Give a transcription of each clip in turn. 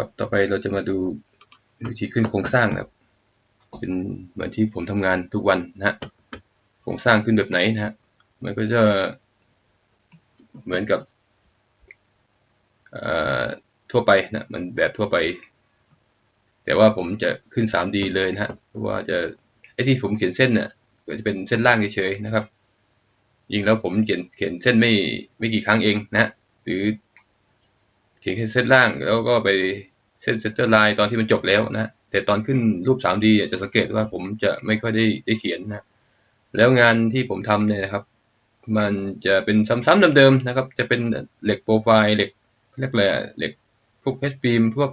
ครับ ต่อไปเราจะมาดูวิธีขึ้นโครงสร้างครับ เป็นเหมือนที่ผมทำงานทุกวันนะฮะ โครงสร้างขึ้นแบบไหนนะฮะ มันก็จะเหมือนกับทั่วไปนะ มันแบบทั่วไป แต่ว่าผมจะขึ้น 3D เลยนะฮะ เพราะว่าจะไอ้ที่ผมเขียนเส้นเนี่ยก็จะเป็นเส้นล่างเฉยๆนะครับ ยิงแล้วผมเขียนเขียนเส้นไม่ไม่กี่ครั้งเองนะ หรือเขียนแค่เส้นล่างแล้วก็ไป เส้นเซนเตอร์ไลน์ตอนที่มันจบแล้วนะ แต่ตอนขึ้นรูป 3D จะสังเกตว่าผมจะไม่ค่อยได้ได้เขียนนะ แล้วงานที่ผมทำเนี่ยนะครับ มันจะเป็นซ้ำๆเดิมๆนะครับ จะเป็นเหล็กโปรไฟล์เหล็กเรียกอะไรเหล็กพวกเพชบีมพวก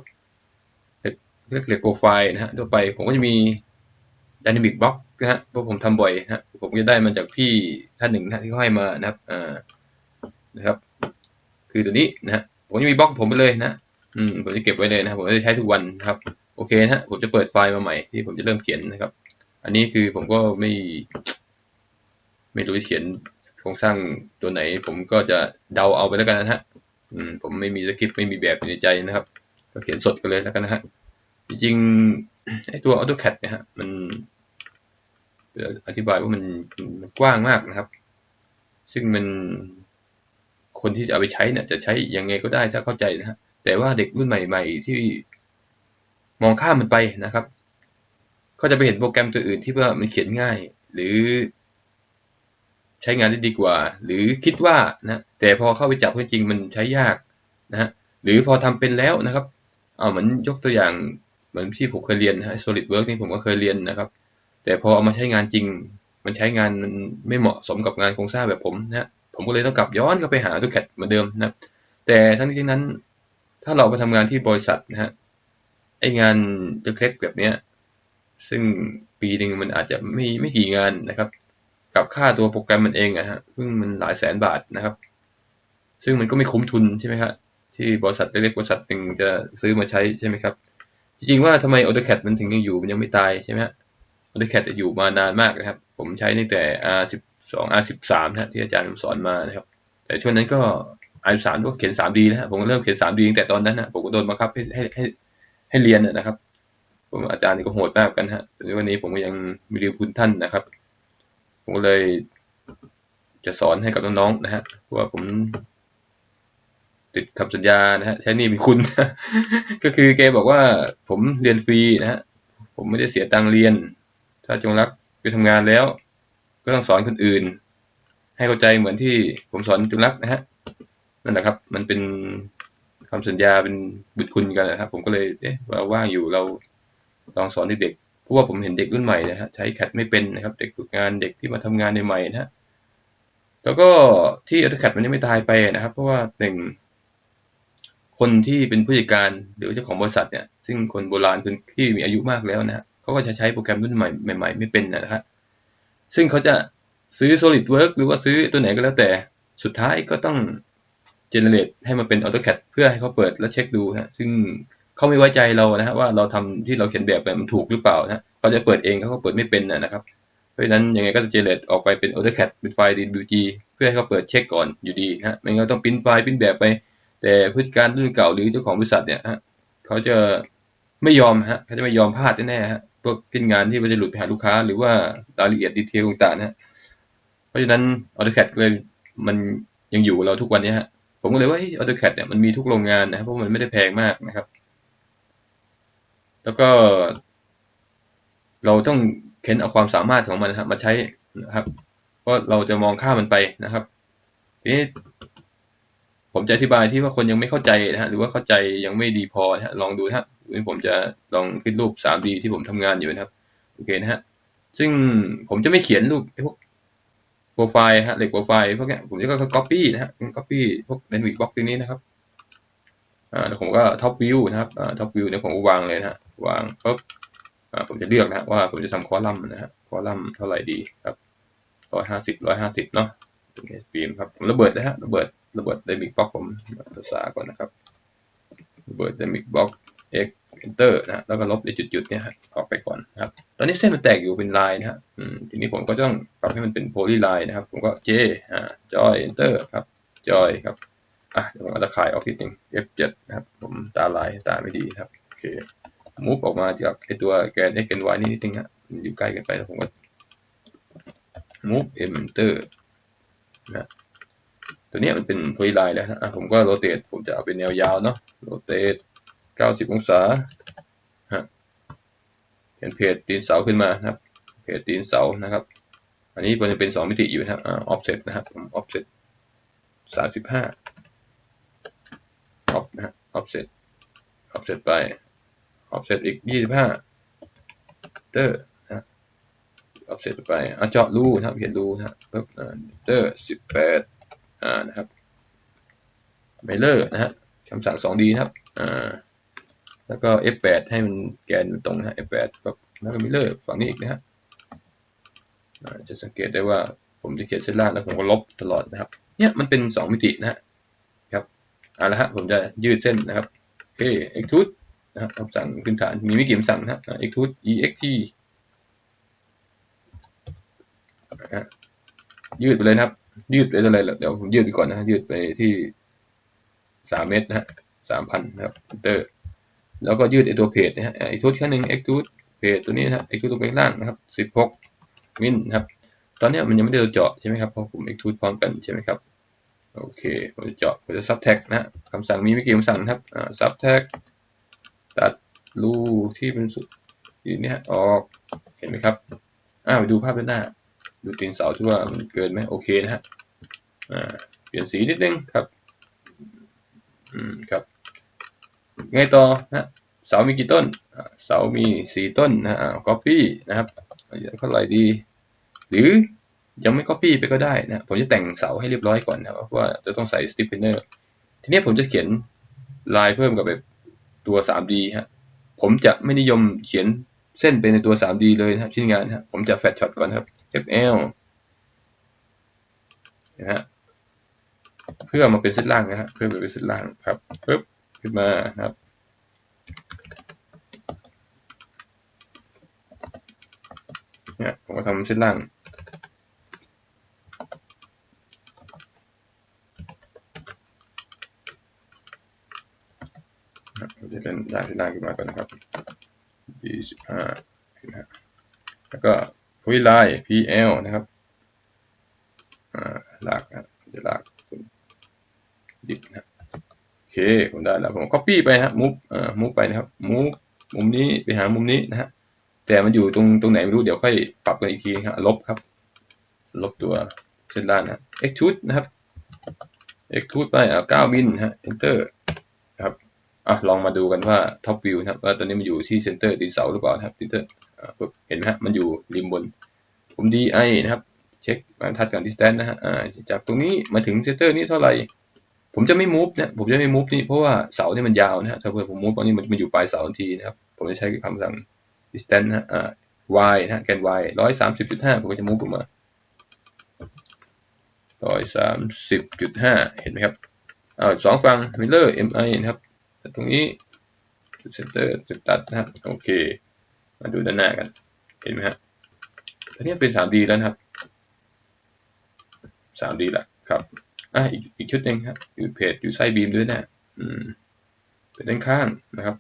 เหล็กเรียกเหล็กโปรไฟล์นะฮะทั่วไปผมก็จะมีดินามิกบล็อกนะฮะเพราะผมทำบ่อยฮะผมจะได้มาจากพี่ท่านหนึ่งนะที่เขาให้มานะครับอ่านะครับ คือตัวนี้นะฮะผมจะมีบล็อกผมไปเลยนะ อืมผมจะเก็บไว้เลยนะครับ ผมจะใช้ทุกวันครับ โอเคนะผมจะเปิดไฟล์มาใหม่ที่ผมจะเริ่มเขียนนะครับ อันนี้คือผมก็ไม่ ไม่รู้เขียนโครงสร้างตัวไหน ผมก็จะเดาเอาไปแล้วกันนะฮะอืมผมไม่มีสคริปต์ไม่มีแบบในใจนะครับ ก็เขียนสดกันเลยแล้วกันนะฮะจริงๆไอตัว AutoCAD เนี่ยฮะมันอธิบายว่ามันมันกว้างมากนะครับ ซึ่งมันคนที่จะเอาไปใช้เนี่ยจะใช้ยังไงก็ได้ถ้าเข้าใจนะฮะ แต่ว่าเด็กรุ่นใหม่ ๆ ที่มองข้ามมันไปนะครับเขาจะไปเห็นโปรแกรมตัวอื่นที่ว่ามันเขียนง่าย หรือ ใช้งานได้ดีกว่า หรือคิดว่านะแต่พอเข้าไปจับจริงมันใช้ยากนะฮะหรือพอทำเป็นแล้วนะครับเอาเหมือนยกตัวอย่างเหมือนที่ผมเคยเรียนนะ SolidWorks นี่ผมก็เคยเรียนนะครับ แต่พอเอามาใช้งานจริง มันใช้งานมันไม่เหมาะสมกับงานโครงสร้างแบบผมนะผมก็เลยต้องกลับย้อนเข้าไปหาตัวแคดเหมือนเดิมนะแต่ทั้งนี้ทั้งนั้น ถ้าเราไปทำงานที่บริษัทนะฮะไองานเล็กๆแบบเนี้ยซึ่งปีหนึ่งมันอาจจะไม่ไม่กี่งานนะครับ กับค่าตัวโปรแกรมมันเองอะฮะซึ่งมันหลายแสนบาทนะครับ ซึ่งมันก็ไม่คุ้มทุนใช่ไหมครับที่บริษัทเล็กๆบริษัทหนึ่งจะซื้อมาใช้ใช่ไหมครับ จริงๆว่าทำไม AutoCAD มันถึงยังอยู่มันยังไม่ตายใช่ไหมฮะ AutoCAD จะอยู่มานานมากนะครับ ผมใช้ตั้งแต่ R12 R13 นะที่อาจารย์สอนมานะครับ แต่ช่วงนั้นก็ R13 ก็เขียน 3D นะฮะผมเริ่มเขียน 3D ตั้งแต่ตอนนั้นนะผมก็โดนบังคับให้ให้ให้ให้เรียนนะครับ ผมอาจารย์ก็โหดมากกันฮะวันนี้ผมก็ยังมีรีวคุณท่านนะครับ ผมก็เลยจะสอนให้กับน้องๆนะฮะว่าผมติดคำสัญญานะฮะใช้นี่เป็นคุณ ก็คือแกบอกว่าผมเรียนฟรีนะฮะผมไม่ได้เสียตังเรียน ถ้าจงรักไปทำงานแล้ว ก็ต้องสอนคนอื่น ให้เข้าใจเหมือนที่ผมสอนจงรักนะฮะ นั่นแหละครับ มันเป็นคำสัญญาเป็นบุญคุณกันนะครับ ผมก็เลยเอ๊ะว่าว่างอยู่เราลองสอนเด็กเพราะว่าผมเห็นเด็กรุ่นใหม่นะฮะใช้แคดไม่เป็นนะครับ เด็กฝึกงานเด็กที่มาทำงานในใหม่นะฮะแล้วก็ที่อัตคัดมันยังไม่ตายไปนะครับ เพราะว่าหนึ่งคนที่เป็นผู้จัดการหรือเจ้าของบริษัทเนี่ย ซึ่งคนโบราณคนที่มีอายุมากแล้วนะฮะเขาก็จะใช้โปรแกรมรุ่นใหม่ใหม่ ๆ ไม่เป็นนะฮะซึ่งเขาจะซื้อ SolidWorks หรือว่าซื้อตัวไหนก็แล้วแต่สุดท้ายก็ต้อง เจเนเรตให้มันเป็น AutoCAD เพื่อให้เขาเปิดแล้วเช็คดูฮะซึ่งเขาไม่ไว้ใจเรานะฮะว่าเราทำที่เราเขียนแบบมันถูกหรือเปล่านะเขาจะเปิดเองเขาก็เปิดไม่เป็นนะครับ เพราะฉะนั้นยังไงก็จะเจเนเรตออกไปเป็น AutoCAD เป็นไฟล์ DWG เพื่อให้เขาเปิดเช็คก่อนอยู่ดีนะไม่งั้นต้องพิมพ์ไฟล์พิมพ์แบบไป แต่ผู้จัดการรุ่นเก่าหรือเจ้าของบริษัทเนี่ยฮะเขาจะไม่ยอมฮะเขาจะไม่ยอมพลาดแน่ๆฮะพวกพินงานที่มันจะหลุดไปหาลูกค้า หรือว่ารายละเอียดดีเทลต่างๆนะเพราะฉะนั้น AutoCAD เลยมันยังอยู่เราทุกวันนี้ฮะ ผมก็เลยว่า AutoCAD เนี่ยมันมีทุกโรงงานนะครับเพราะมันไม่ได้แพงมากนะครับ แล้วก็ เราต้องเค้นเอาความสามารถของมันครับมาใช้นะครับเพราะเราจะมองข้ามมันไปนะครับทีนี้ผมจะอธิบายที่ว่าคนยังไม่เข้าใจนะฮะหรือว่าเข้าใจยังไม่ดีพอนะฮะลองดูนะฮะวันผมจะลองขึ้นรูป 3D ที่ผมทำงานอยู่นะครับ โอเคนะฮะซึ่งผมจะไม่เขียนรูปพวก โปรไฟล์ฮะเหล็กโปรไฟล์พวกนี้ผมจะก็ copy นะฮะ copy พวก dynamic box ตรงนี้นะครับอ่าแล้วผมก็ top view นะครับอ่า top view เนี่ยผมวางเลยนะฮะวางปุ๊บอ่าผมจะเลือกนะฮะว่าผมจะทำคอลัมน์นะฮะคอลัมน์เท่าไหร่ดีครับร้อยห้าสิบร้อยห้าสิบเนาะเป็น s ครับผมระเบิดเลยฮะระเบิดระเบิด dynamic box ผมภาษาก่อนนะครับระเบิด dynamic box x enter นะแล้วก็ลบในจุดๆเนี่ยฮะออกไปก่อนนะครับ ตอนนี้เส้นมันแตกอยู่เป็นลายนะฮะทีนี้ผมก็ต้องปรับให้มันเป็นโพลีไลน์นะครับ ผมก็ j อ่า joy enter ครับ joy ครับอะเดี๋ยวผมจะขายออกทีหนึ่ง f7 นะครับ ผมตาลายตาไม่ดีครับโอเคมูฟออกมาจากไอตัวแกน x แกน y นี่นิดนึงฮะมันอยู่ใกล้กันไปแล้วผมก็ move enter นะตัวนี้มันเป็นโพลีไลน์แล้วฮะผมก็โรเตทผมจะเอาเป็นแนวยาวเนาะโรเตท90 องศา เห็นเพจตีนเสาขึ้นมาครับ เพจตีนเสานะครับ อันนี้มันจะเป็น 2 มิติอยู่นะครับอ่า offset นะครับผม offset 35 off นะฮะ offset offset ไป offset อีก25เตอร์นะ offset ไปอะเจาะรูนะครับเขียนรูนะปึ๊บเตอร์18อ่านะครับไมเลอร์นะฮะคำสั่ง 2D นะครับอ่า แล้วก็ F8 ให้มันแกนตรงนะ F8 ปึ๊บแล้วก็มิเลอร์ฝั่งนี้อีกนะฮะจะสังเกตได้ว่าผมจะเขียนเส้นล่างแล้วผมก็ลบตลอดนะครับ เนี่ยมันเป็น 2 มิตินะฮะครับเอาละฮะผมจะยืดเส้นนะครับโอเค extrude นะครับคำสั่งพื้นฐานมีไม่กี่คำสั่งนะครับ extrude ext ยืดไปเลยนะครับ ยืดไปอะไรเดี๋ยวผมยืดไปก่อนนะยืดไปที่สามเมตรนะฮะสามพันนะครับเตอร์ แล้วก็ยืดไอตัวเพจนะฮะไอทุดแค่หนึ่งเอ็กทูดเพจตัวนี้นะครับเอ็กทูดตรงไปล่างนะครับสิบหกมิลนะครับ ตอนนี้มันยังไม่ได้เจาะใช่ไหมครับเพราะผมเอ็กทูดพร้อมกันใช่ไหมครับโอเคผมจะเจาะผมจะซับแท็กนะคำสั่งมีไม่กี่คำสั่งนะครับอ่าซับแท็กตัดรูที่เป็นสุดที่นี้ออกเห็นไหมครับอ่าวไปดูภาพด้านหน้า ดูตีนเสาที่ว่ามันเกินไหมโอเคนะฮะอ่าเปลี่ยนสีนิดนึงครับอืมครับ ไงต่อนะเสามีกี่ต้น เสามีสี่ต้นนะอ่า copy นะครับเท่าไหร่ดี หรือยังไม่ copy ไปก็ได้นะผมจะแต่งเสาให้เรียบร้อยก่อนนะเพราะว่าจะต้องใส่ stiffener ทีนี้ผมจะเขียนลายเพิ่มกับแบบตัว 3D ฮะผมจะไม่นิยมเขียนเส้นเป็นในตัว 3D เลยนะชิ้นงานครับผมจะแฟลชช็อตก่อนครับ FL นะฮะเพื่อมาเป็นเส้นล่างนะฮะเพื่อเป็นเส้นล่างครับปึ๊บ ขึ้นมาครับเนี่ยผมก็ทำเส้นล่างผมจะเป็นล่างเส้นล่างขึ้นมาก่อนนะครับ25นะฮะแล้วก็พุ้ยลาย PL นะครับอ่าลากนะจะลากดิบนะโอ เคผมได้แล้วผม copy ไปฮะ move อ่า move ไปนะครับ move มุมนี้ไปหามุมนี้นะฮะแต่มันอยู่ตรงตรงไหนไม่รู้เดี๋ยวค่อยปรับกันอีกทีครับลบครับ ลบตัวเส้นล่างนะ extrude นะครับ extrude ไปอ่า9มิลฮะ enter ครับอะลองมาดูกันว่า top view นะครับว่าตอนนี้มันอยู่ที่ center ดีเสาหรือเปล่าครับ center อ่าเห็นไหมฮะมันอยู่ริมบน ผม di นะครับ เช็คบรรทัดกับ distance นะฮะอ่าจากตรงนี้มาถึง center นี้เท่าไหร่ ผมจะไม่ move นะผมจะไม่ move นี่เพราะว่าเสาเนี่ยมันยาวนะฮะถ้าเผื่อผม move ตอนนี้มันมันอยู่ปลายเสาทันทีนะครับ ผมจะใช้คำสั่ง distance นะอ่า y นะแกน y ร้อยสามสิบจุดห้าผมก็จะ move ออกมาร้อยสามสิบจุดห้าเห็นไหมครับอ่าสองฝั่ง mirror mi นะครับตรงนี้จุด center จุดตัดนะฮะโอเค มาดูด้านหน้ากัน เห็นไหมฮะตอนนี้เป็น 3D แล้วนะครับ 3D ละครับ อะอีกอีกชุดหนึ่งครับอยู่เพจอยู่ไซบีมด้วยนะอืมเป็นด้านข้างนะครับ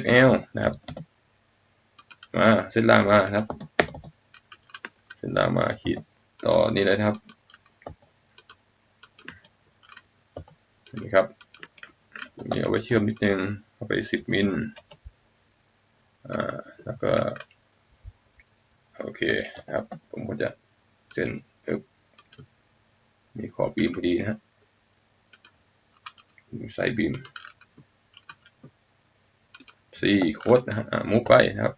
FL นะครับมาเส้นล่างมาครับ เส้นล่างมาขีดต่อนี่เลยครับนี่ครับนี่เอาไว้เชื่อมนิดนึงเข้าไป10มิลอ่าแล้วก็โอเคครับผมก็จะเส้น มีขอบบีมพอดีฮะใส่บีมสี่โค้ดนะฮะมุกไปนะครับ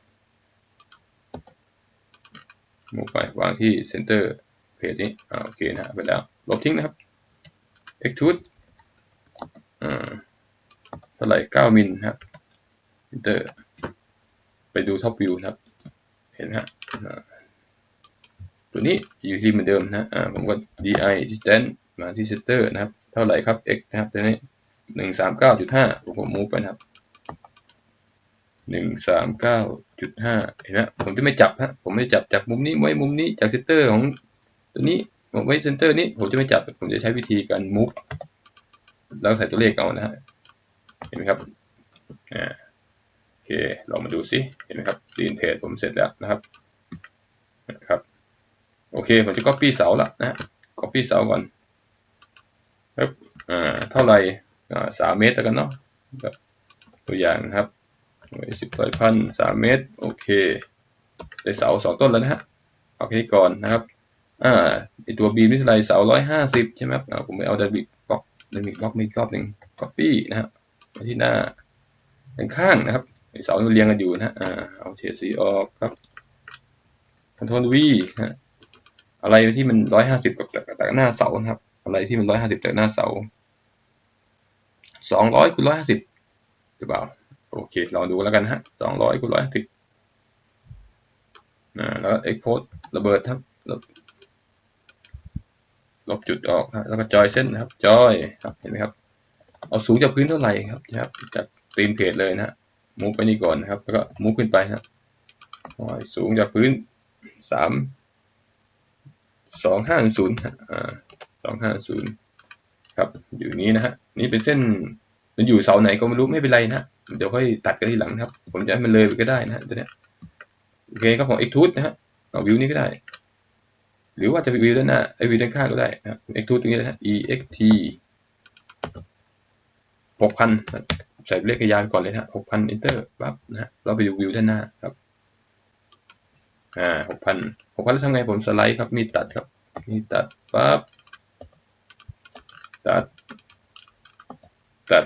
มุกไปวางที่เซนเตอร์เพจนี้อ่าโอเคนะไปแล้วลบทิ้งนะครับ extrude อ่าเท่าไหร่เก้ามิลครับเซนเตอร์ไปดูท็อปวิวนะครับ เห็นฮะ ตัวนี้อยู่ที่เหมือนเดิมนะอ่าผมก็ di distance มาที่เซนเตอร์นะครับ เท่าไหร่ครับ x นะครับตัวนี้หนึ่งสามเก้าจุดห้าผมผมมูฟไปนะครับหนึ่งสามเก้าจุดห้าเห็นไหมผมจะไม่จับฮะผมไม่จับจากมุมนี้ไว้มุมนี้จากเซนเตอร์ของตัวนี้ผมไว้เซนเตอร์นี้ผมจะไม่จับผมจะใช้วิธีการมูฟแล้วใส่ตัวเลขเอานะฮะเห็นไหมครับอ่าโอเคเรามาดูซิเห็นไหมครับดีนเพจผมเสร็จแล้วนะครับนะครับ โอเค ผมจะ copy เสาละนะ copy เสาก่อนครับอ่าเท่าไหร่อ่าสามเมตรแล้วกันเนาะตัวอย่างครับสิบร้อยพันสามเมตร โอเคได้เสาสองต้นแล้วนะฮะเอาแค่นี้ก่อนนะครับอ่าไอตัวบีมิสไลเสาร้อยห้าสิบใช่ไหมครับอ่าผมไปเอาเดบิกบล็อกเดบิกบล็อกมีรอบหนึ่ง copy นะฮะไปที่หน้าด้านข้างนะครับไอเสาเรียงกันอยู่นะฮะอ่าเอาเฉดสีออกครับคอนโทรลวีฮะ อะไรที่มันร้อยห้าสิบกับจากหน้าเสานะครับ อะไรที่มันร้อยห้าสิบจากหน้าเสาสองร้อยคูณร้อยห้าสิบหรือเปล่า โอเคลองดูแล้วกันฮะสองร้อยคูณร้อยห้าสิบอ่าแล้วเอ็กโพสระเบิดครับลบลบจุดออกแล้วก็จอยเส้นนะครับ จอยครับเห็นไหมครับ เอาสูงจากพื้นเท่าไหร่ครับนะครับจากตีมเพจเลยนะฮะมูฟไปนี่ก่อนนะครับ แล้วก็มูฟขึ้นไปนะสูงจากพื้นสาม สองห้าศูนย์อ่าสองห้าศูนย์ครับ อยู่นี้นะฮะ นี่เป็นเส้นมันอยู่เสาไหนก็ไม่รู้ไม่เป็นไรนะเดี๋ยวค่อยตัดกันทีหลังครับ ผมจะให้มันเลยไปก็ได้นะตัวเนี้ยโอเคครับของ x t r u d นะฮะเอาวิวนี้ก็ได้ หรือว่าจะวิวด้านหน้าไอวิวด้านข้างก็ได้นะ x t r u d ตรงนี้นะฮะ ext หกพันใส่เลขขยานก่อนเลยนะหกพัน enter ปั๊บนะฮะเราไปดูวิวด้านหน้าครับ อ่าหกพันหกพันแล้วทำไงผมสไลด์ครับ มีตัดครับ มีตัดปั๊บ ตัด ตัด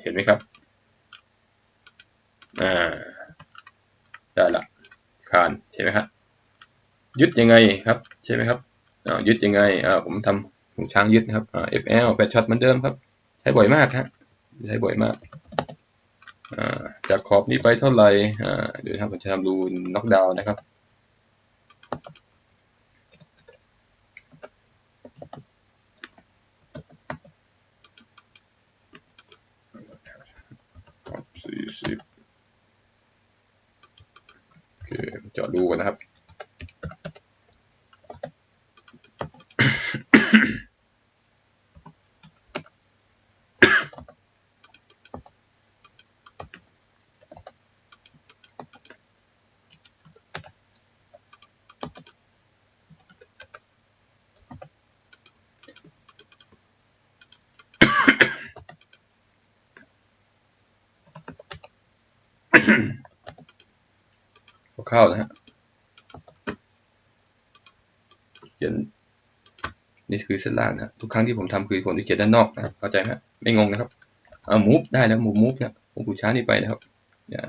เห็นไหมครับ อ่า ได้ละ คาน ใช่ไหมครับ ยึดยังไงครับ ใช่ไหมครับอ่ายึดยังไง อ่า ผมทำหูช้างยึดนะครับ อ่า FL แปดช็อตเหมือนเดิมครับ ใช้บ่อยมากฮะ ใช้บ่อยมาก จากขอบนี้ไปเท่าไหร่เดี๋ยวครับผมจะทำรูน็อกดาวน์นะครับสี่สิบโอเคเจาะดูกันนะครับ คร่าวนะฮะ เขียนนี่คือเส้นล่างนะทุกครั้งที่ผมทำคือผมจะเขียนด้านนอกนะเข้าใจไหมไม่งงนะครับเอามูฟได้แล้วมูฟมูฟเนี่ยผมกูช้านี่ไปนะครับเนี่ย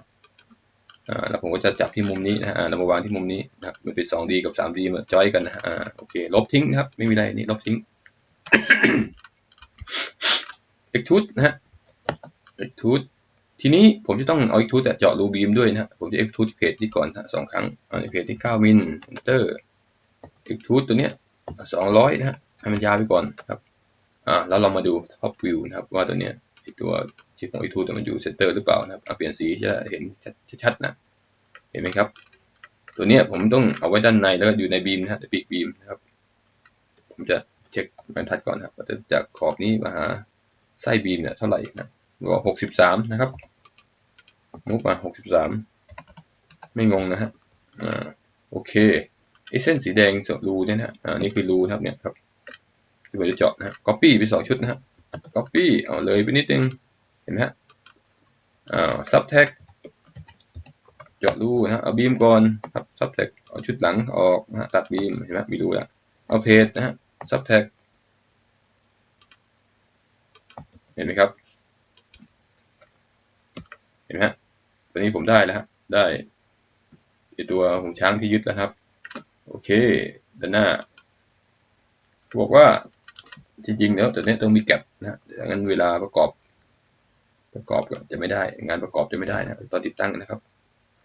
อ่าแล้วผมก็จะจับที่มุมนี้นะฮะแล้วมาวางที่มุมนี้นะครับมันเป็น 2D กับ 3D มาจอยกันนะฮะอ่าโอเค ลบทิ้งนะครับ ไม่มีอะไรนี่ลบทิ้ง extrude นะฮะ extrude ทีนี้ผมจะต้องเอา extrude เจาะรูบีมด้วยนะผมจะ extrude ที่เพจที่ก่อนนะสองครั้งอาในเพจที่ 9 มิล enter extrude ตัวเนี้ย200 นะฮะให้มันยาวไปก่อนครับอ่าแล้วเรามาดู top view นะครับว่าตัวเนี้ยตัวชิปของ extrude มันอยู่ center หรือเปล่านะครับเปลี่ยนสีจะเห็นชัดๆนะเห็นไหมครับ ตัวเนี้ยผมต้องเอาไว้ด้านในแล้วก็อยู่ในบีมนะฮะปีกบีมนะครับ ผมจะเช็คบรรทัดก่อนครับว่าจากขอบนี้มาหาไส้บีมเนี่ยเท่าไหร่นะก็หกสิบสามนะครับ มุกมาหกสิบสามไม่งงนะฮะอ่าโอเคไอเส้นสีแดงรูเนี่ยนะอ่านี่คือรูครับเนี่ยครับที่ผมจะเจาะนะก๊อปปี้ไปสองชุดนะฮะก๊อปปี้เอาเลยไปนิดนึงเห็นไหมฮะอ่าซับแท็กเจาะรูนะเอาบีมก่อนครับซับแท็กเอาชุดหลังออกนะตัดบีมเห็นไหมมีรูแล้วเอาเพจนะฮะซับแท็กเห็นไหมครับ ห็นไหมฮะตอนนี้ผมได้แล้วครับได้ตัวหูช้างที่ยึดแล้วครับ โอเคด้านหน้าบอกว่าจริงๆแล้วตัวนี้ต้องมีแก็บนะดังนั้นเวลาประกอบ ประกอบก็จะไม่ได้ งานประกอบจะไม่ได้นะตอนติดตั้งนะครับ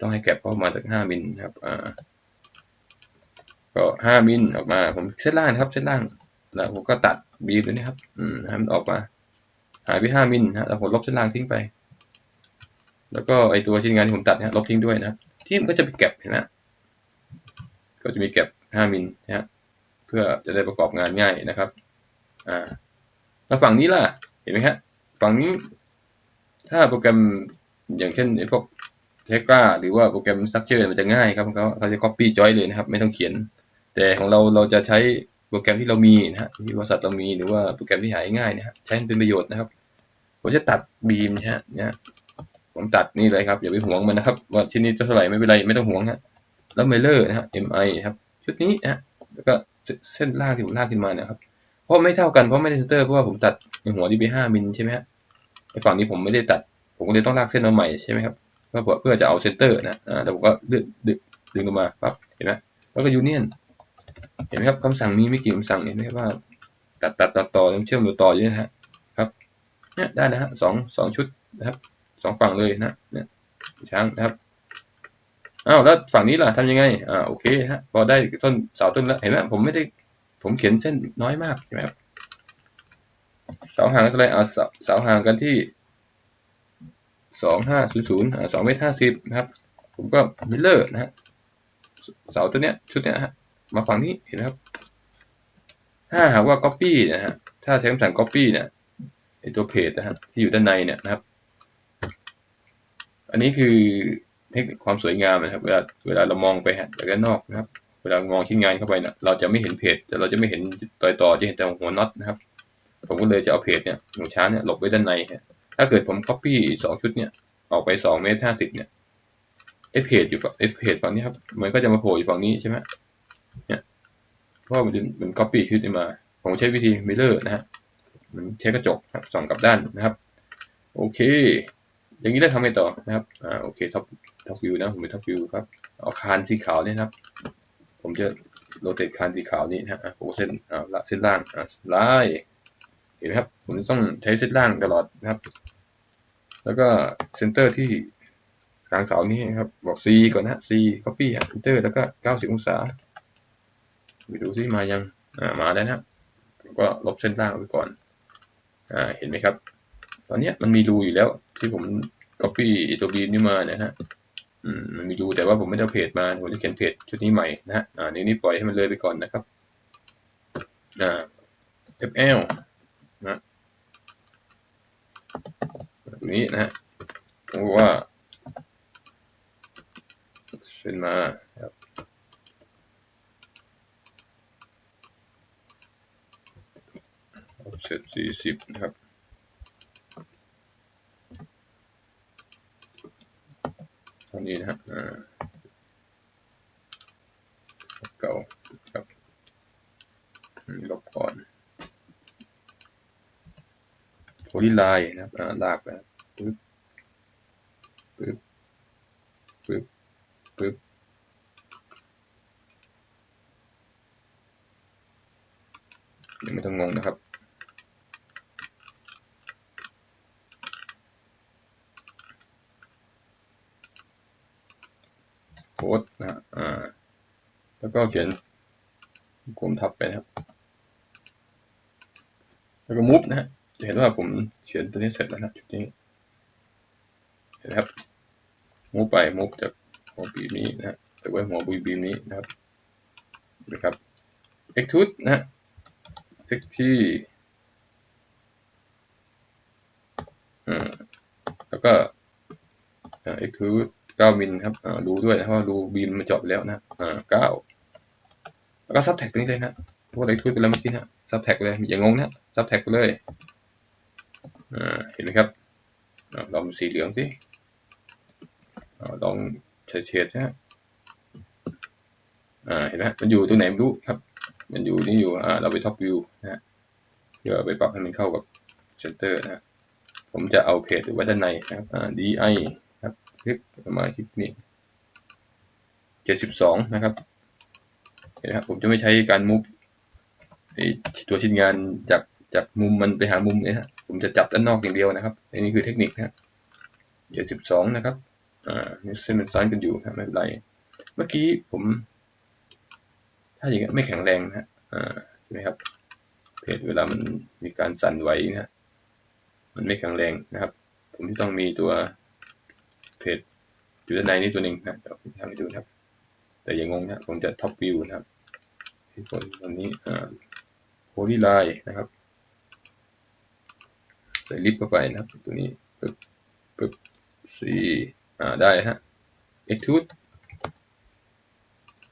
ต้องให้แก็บประมาณสักห้ามิลนะครับอ่าก็ห้ามิลออกมาผมเส้นล่างครับเส้นล่างแล้วผมก็ตัดบีบตัวนี้ครับ อืมให้มันออกมา หายไปห้ามิลนะแล้วผมลบเส้นล่างทิ้งไป แล้วก็ไอตัวชิ้นงานที่ผมตัดเนี่ยลบทิ้งด้วยนะ ที่มันก็จะมีแก็บเห็นไหมก็จะมีแก็บห้ามิลนะฮะเพื่อจะได้ประกอบงานง่ายนะครับอ่าแล้วฝั่งนี้ล่ะเห็นไหมฮะฝั่งนี้ ถ้าโปรแกรมอย่างเช่นไอพวกเทกราหรือว่าโปรแกรมซักเจอร์มันจะง่ายครับเขาเขาจะ copy join เลยนะครับ ไม่ต้องเขียน แต่ของเราเราจะใช้โปรแกรมที่เรามีนะฮะที่บริษัทเรามีหรือว่าโปรแกรมที่หายง่ายนะฮะใช้เป็นประโยชน์นะครับผมจะตัดบีมนะฮะเนี่ย ผมตัดนี่เลยครับอย่าไปห่วงมันนะครับ ว่าชิ้นนี้จะเท่าไหร่ไม่เป็นไรไม่ต้องห่วงฮะแล้วเมเลอร์นะฮะ mi ครับชุดนี้นะฮะแล้วก็เส้นลางที่ผมลากขึ้นมานะครับเพราะไม่เท่ากันเพราะไม่ได้เซนเตอร์เพราะว่าผมตัดในหัวนี้ไปห้ามิลใช่ไหมฮะในฝั่งนี้ผมไม่ได้ตัด ผมก็เลยต้องลากเส้นมาใหม่ใช่ไหมครับเพื่อเพื่อจะเอาเซนเตอร์นะอ่าแต่ผมก็ดึงดึงดึงลงมาปั๊บเห็นไหมแล้วก็ยูเนียนเห็นไหมครับคำสั่งมีไม่กี่คำสั่งเห็นไหมว่า ตัดตัดต่อต่อเชื่อมต่ออยู่นะฮะครับเนี่ยได้นะฮะสองสองชุดนะครับ องฝั่งเลยนะเนี่ยช้างนะครับอ้าวแล้วฝั่งนี้ล่ะทำยังไงอ่าโอเคฮะพอได้ต้นเสาต้นแล้วเห็นไหมผมไม่ได้ผมเขียนเส้นน้อยมากใช่ไหมครับเสาห่างเท่าไหร่อ่าเสาเสาห่างกันที่สองห้าศูนย์ศูนย์สองเมตรห้าสิบนะครับ ผมก็มิลเลอร์นะฮะเสาตัวเนี้ยชุดเนี้ยฮะมาฝั่งนี้เห็นไหมครับ ถ้าหากว่า Copy นะฮะถ้าใช้คำสั่ง Copy เนี่ยไอตัวเพจนะฮะที่อยู่ด้านในเนี่ยนะครับ อันนี้คือเทคนิคความสวยงามนะครับ เวลาเวลาเรามองไปฮะจากด้านนอกนะครับ เวลามองชิ้นงานเข้าไปเนี่ยเราจะไม่เห็นเพจแต่เราจะไม่เห็นต่อยต่อจะเห็นแต่หัวน็อตนะครับ ผมก็เลยจะเอาเพจเนี่ยหัวช้างเนี่ยหลบไว้ด้านในถ้าเกิดผม Copy สองชุดเนี่ยออกไปสองเมตรห้าสิบเนี่ยไอเพจอยู่ฝั่งไอเพจฝั่งนี้ครับมันก็จะมาโผล่อยู่ฝั่งนี้ใช่ไหมเนี่ยเพราะมันมัน copy ชุดนี้มา ผมใช้วิธี mirror นะฮะมันใช้กระจกครับส่องกลับด้านนะครับ โอเค อย่างนี้ได้ทำไงต่อนะครับอ่าโอเคท็อปท็อปวิวนะผมเป็นท็อปวิวครับเอาคานสีขาวเนี่ยครับ ผมจะโรเตทคานสีขาวนี้นะฮะผมเส้นอ่าละเส้นล่างอ่าไล่เห็นไหมครับ ผมต้องใช้เส้นล่างตลอดนะครับ แล้วก็เซนเตอร์ที่กลางเสานี้ครับ บอก C ก่อนนะ C copy อะเซนเตอร์แล้วก็ 90 องศา ไปดูซิมายัง อ่า มาแล้วนะก็ลบเส้นล่างไว้ก่อน อ่า เห็นไหมครับ ตอนนี้มันมีรูอยู่แล้ว ที่ผม copy ตัวบีนี่มานะฮะอืมมันมีรูแต่ว่าผมไม่ได้เพจมาผมจะเขียนเพจชุดนี้ใหม่นะฮะอ่าในนี้ปล่อยให้มันเลยไปก่อนนะครับอ่า fl นะแบบนี้นะฮะผมว่าเส้นมาครับเสร็จสี่สิบนะครับ ตอ นี้นะฮะอ่าเก่าครับลบก่อนโพลีไลน์นะครับลากไปปึ๊บปึ๊บปึ๊บปึ๊บยังไม่ต้องงงนะครับ โค้ดนะฮะอ่า แล้ว ก็เขียนกลมทับไปนะครับ แล้วก็มุฟนะฮะจะเห็นว่าผมเขียนตัวนี้เสร็จแล้วนะจุดนี้เห็นไหมครับมุฟไปมุฟจากหัวบีมนี้นะฮะไปไว้หัวบีบีมนี้นะครับนะครับ extrude นะฮะ x ที่อ่าแล้วก็ extrude 9มิลครับอ่าดูด้วยนะเพราะดูบีมมันเจาะไปแล้วนะ อ่า9 แล้วก็ซับแท็กตัวนี้เลยนะพวกอะไรทุยไปแล้วเมื่อกี้นะซับแท็กเลยอย่างงงนะซับแท็กไปเลยเห็นไหมครับอลองสีเหลืองสิอลองเฉดเฉดนะอ่าเห็นไหมมันอยู่ตัวไหนไม่รู้ครับ มันอยู่นี่อยู่อ่าเราไปท็อปวิวนะฮะเพื่อไปปรับให้มันเข้ากับเซนเตอร์นะผมจะเอาเพจไว้ด้านในนะครับอ่า di คลิปประมาณคลิปนี้เจ็ดสิบสองนะครับ นไหมครับผมจะไม่ใช้การมุฟตัวชิ้นงานจากจากมุมมันไปหามุมเนี่ยฮะผมจะจับด้านนอกอย่างเดียวนะครับอันนี้คือเทคนิคนะเจ็ดสิบสองนะครับอ่าเส้นมันซ้ายกันอยู่ครับไม่เป็นไรเมื่อกี้ผม ถ้าอย่างนี้ไม่แข็งแรงนะฮะอ่าใช่ไหมครับเพจเวลามันมีการสั่นไหวนะมันไม่แข็งแรงนะครับ ผมที่ต้องมีตัวเพจอยู่ด้านในนี้ตัวหนึ่งนะเดี๋ยวผมทำให้ดูนะครับ แต่อย่างงงนะผมจะท็อปวิวนะครับ ที่ตัวนี้อ่าโพลีไลน์นะครับใส่ลิฟต์เข้าไปนะครับตัวนี้ปึ๊บปึ๊บสี่อ่าได้ฮะ extrude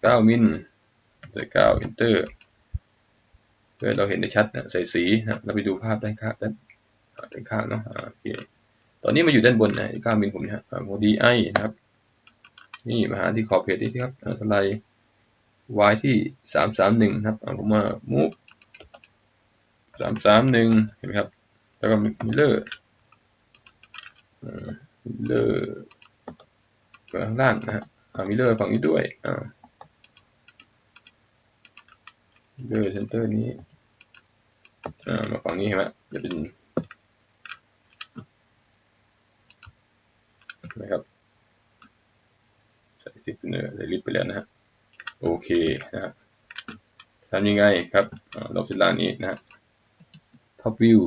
9มิลใส่9 enter เพื่อเราเห็นได้ชัดนะใส่สีนะเราไปดูภาพด้านข้างด้านด้านข้างเนาะโอเคตอนนี้มาอยู่ด้านบนนะ9มิลผมนะฮะโมดีไอนะครับ นี่มาหาที่ขอบเพจนี้ครับสไลด์ y ที่สามสามหนึ่งครับเอาผมมา move สามสามหนึ่งเห็นไหมครับ แล้วก็มิเลอร์มิเลอร์ข้างล่างนะฮะมิเลอร์ฝั่งนี้ด้วยอ่ามิเลอร์เซนเตอร์นี้อ่ามาฝั่งนี้เห็นไหมจะเป็นนะครับใส่ซิปเนอร์ใส่ลิปไปแล้วนะฮะ โอเคนะครับทำยังไงครับลบเส้นล่างนี้นะฮะ top view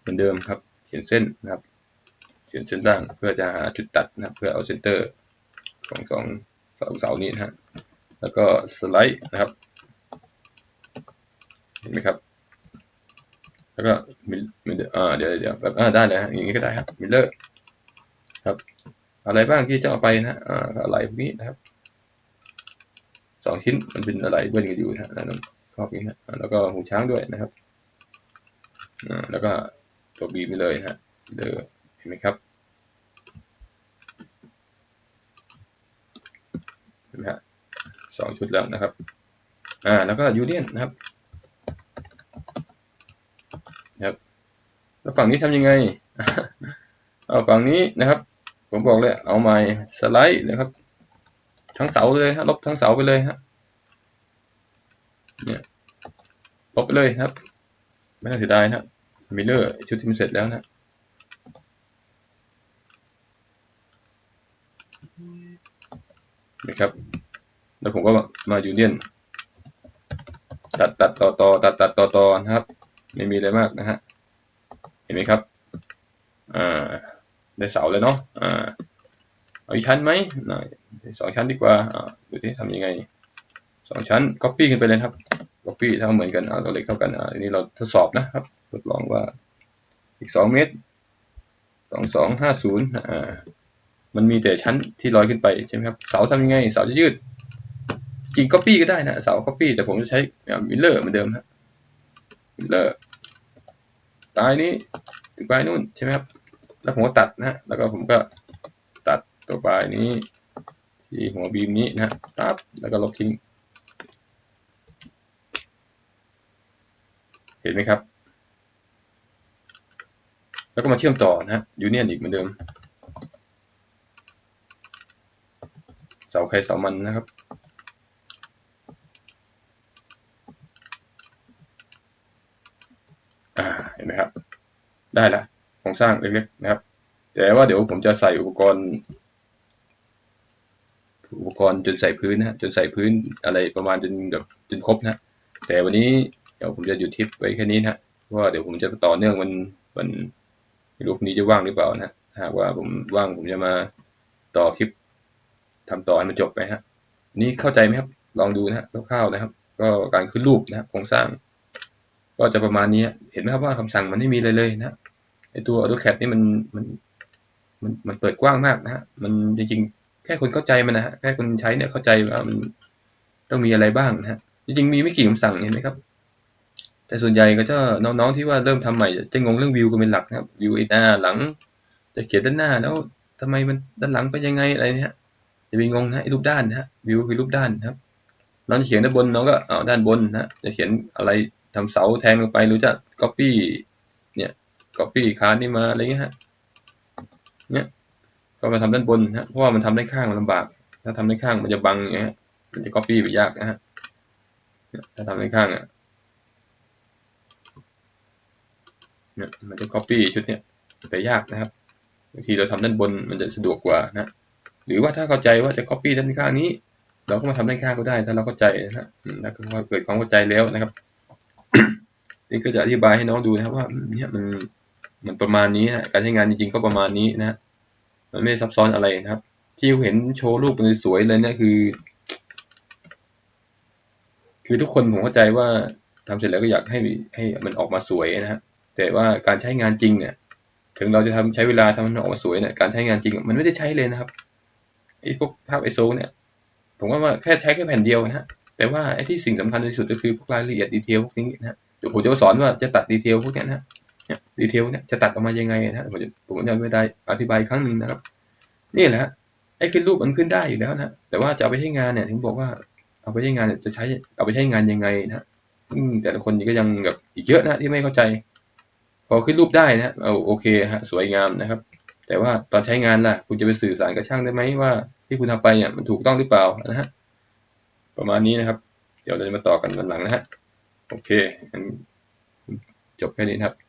เหมือนเดิมครับเขียนเส้นนะครับเขียนเส้นล่างเพื่อจะหาจุดตัดนะเพื่อเอาเซนเตอร์ของสองเสาเสานี้นะฮะแล้วก็สไลด์นะครับเห็นไหมครับแล้วก็มิลอ่าเดี๋ยวเดี๋ยวแบบอ่าได้เลยฮะอย่างนี้ก็ได้ครับมิลเลอร์ครับอะไรบ้างที่จะเอาไปนะอ่าอะไรพวกนี้นะครับ สองชิ้นมันเป็นอะไรเบิ้ลกันอยู่นะนั่นครอบนี้นะแล้วก็หูช้างด้วยนะครับอ่าแล้วก็ตัวบีไปเลยฮะเดอเห็นไหมครับเห็นไหมฮะสองชุดแล้วนะครับอ่าแล้วก็ยูเนียนนะครับนะครับ แล้วฝั่งนี้ทำยังไงเอาฝั่งนี้นะครับ ผมบอกเลยเอาไม้สไลด์นะครับ ทั้งเสาเลยฮะลบทั้งเสาไปเลยฮะเนี่ยลบไปเลยครับ ไม่ต้องเสียดายนะมิลเลอร์ชุดที่มันเสร็จแล้วนะนะครับ แล้วผมก็มายูเนียนตัดตัดต่อต่อตัดตัดต่อต่อนะครับ ไม่มีอะไรมากนะฮะ เห็นไหมครับ อ่า ได้เสาเลยเนาะ อ่า เอาอีกชั้นไหมหน่อย สองชั้นดีกว่าอ่าดูที่ทำยังไงสองชั้น copy ขึ้นไปเลยครับ copy ถ้าเหมือนกันอ่าตัวเล็กเท่ากันอ่าอันนี้เราทดสอบนะครับทดลองว่าอีกสองเมตรสองสองห้าศูนย์อ่ามันมีแต่ชั้นที่ลอยขึ้นไปใช่ไหมครับเสาทำยังไงเสาจะยืดจริง copy ก็ได้นะเสา copy แต่ผมจะใช้มิลเลอร์เหมือนเดิมครับมิลเลอร์ปลายนี้ถึงปลายนู่นใช่ไหมครับ แล้วผมก็ตัดนะฮะ แล้วก็ผมก็ตัดตัวปลายนี้ ที่หัวบีมนี้นะฮะปั๊บแล้วก็ลบทิ้ง เห็นไหมครับ แล้วก็มาเชื่อมต่อนะฮะยูเนียนอีกเหมือนเดิม เสาใครเสามันนะครับอ่าเห็นไหมครับ ได้แล้วโครงสร้างเล็กๆนะครับ แต่ว่าเดี๋ยวผมจะใส่อุปกรณ์ อุปกรณ์จนใส่พื้นนะจนใส่พื้นอะไรประมาณจนแบบจนครบนะแต่วันนี้เดี๋ยวผมจะหยุดทิปไว้แค่นี้นะว่าเดี๋ยวผมจะต่อเนื่องมันมันไม่รู้นี้จะว่างหรือเปล่านะหากว่าผมว่างผมจะมาต่อคลิปทำต่อให้มันจบไปฮะ นี่เข้าใจไหมครับ ลองดูนะฮะคร่าวๆนะครับ ก็การขึ้นรูปนะครับโครงสร้าง ก็จะประมาณนี้เห็นไหมครับว่าคำสั่งมันไม่มีเลยเลยนะไอตัว AutoCAD นี่มันมันมันมันเปิดกว้างมากนะฮะ มันจริงๆ แค่คนเข้าใจมันนะฮะแค่คนใช้เนี่ยเข้าใจว่ามันต้องมีอะไรบ้างนะฮะจริงๆมีไม่กี่คำสั่งเห็นไหมครับ แต่ส่วนใหญ่ก็จะน้องๆที่ว่าเริ่มทำใหม่จะงงเรื่องวิวกันเป็นหลักนะครับวิวหน้าหลังจะเขียนด้านหน้าแล้วทำไมมันด้านหลังเป็นยังไงอะไรเนี่ยจะเป็นงงนะรูปด้านนะฮะวิวคือรูปด้านครับน้องจะเขียนด้านบนน้องก็เอาด้านบนนะจะเขียนอะไรทำเสาแทงลงไปหรือจะ copy เนี่ย copy คานนี่มาอะไรเงี้ยฮะเนี่ย ก็มาทำด้านบนฮะเพราะว่ามันทำด้านข้างมันลำบาก ถ้าทำด้านข้างมันจะบังอย่างเงี้ยมันจะ copy ไปยากนะฮะถ้าทำด้านข้างอะเนี่ยมันจะ copy ชุดเนี้ยไปยากนะครับบางทีเราทำด้านบนมันจะสะดวกกว่านะหรือว่าถ้าเข้าใจว่าจะ copy ด้านข้างนี้ เราก็มาทำด้านข้างก็ได้ ถ้าเราเข้าใจนะฮะถ้าเกิดความเข้าใจแล้วนะครับนี่ก็จะอธิบายให้น้องดูนะครับว่าเนี่ยมันมันประมาณนี้ฮะการใช้งานจริงๆก็ประมาณนี้นะฮะ มันไม่ซับซ้อนอะไรนะครับ ที่เห็นโชว์รูปมันสวยเลยเนี่ยคือ คือทุกคนผมเข้าใจว่าทำเสร็จแล้วก็อยากให้ให้มันออกมาสวยนะฮะแต่ว่าการใช้งานจริงเนี่ย ถึงเราจะทำใช้เวลาทำมันออกมาสวยเนี่ยการใช้งานจริง มันไม่ได้ใช้เลยนะครับไอ้พวกภาพไอโซเนี่ย ผมว่าแค่ใช้แค่แผ่นเดียวนะฮะแต่ว่าไอ้ที่สิ่งสำคัญที่สุดก็คือพวกรายละเอียดดีเทลพวกนี้นะฮะเดี๋ยวผมจะสอนว่าจะตัดดีเทลพวกนี้นะฮะ เนี่ยดีเทลเนี่ยจะตัดออกมายังไงนะผมจะผมจะไม่ได้อธิบายครั้งหนึ่งนะครับ นี่แหละฮะไอ้ขึ้นรูปมันขึ้นได้อยู่แล้วนะแต่ว่าจะเอาไปใช้งานเนี่ยถึงบอกว่าเอาไปใช้งานเนี่ยจะใช้เอาไปใช้งานยังไงนะอืแต่ละคนก็ยังแบบอีกเยอะนะที่ไม่เข้าใจ พอขึ้นรูปได้นะเอาโอเคฮะสวยงามนะครับ แต่ว่าตอนใช้งานล่ะ คุณจะไปสื่อสารกับช่างได้ไหมว่า ที่คุณทำไปเนี่ยมันถูกต้องหรือเปล่านะฮะประมาณนี้นะครับ เดี๋ยวเราจะมาต่อกันวันหลังนะฮะโอเคงั้นจบแค่นี้ครับ